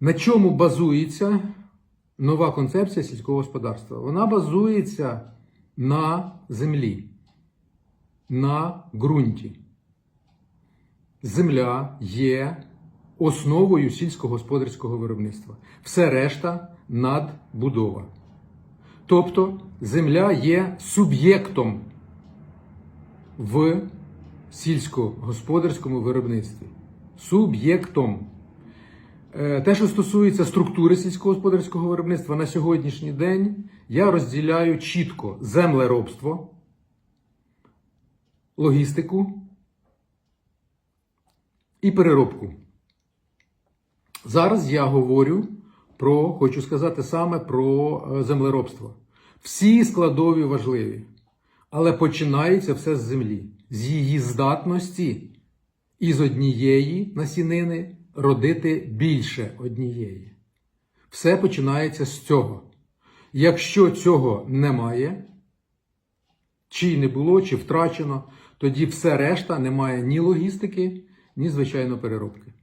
На чому базується нова концепція сільського господарства? Вона базується на землі, на ґрунті. Земля є основою сільськогосподарського виробництва. Все решта надбудова. Тобто земля є суб'єктом в сільськогосподарському виробництві. Суб'єктом. Е, Те, що стосується структури сільськогосподарського виробництва на сьогоднішній день, я розділяю чітко землеробство, логістику і переробку. Зараз я говорю про, хочу сказати саме про е, землеробство. Всі складові важливі, але починається все з землі, з її здатності із однієї насінини родити більше однієї. Все починається з цього. Якщо цього немає, чи не було, чи втрачено, тоді все решта не має ні логістики, ні звичайно переробки.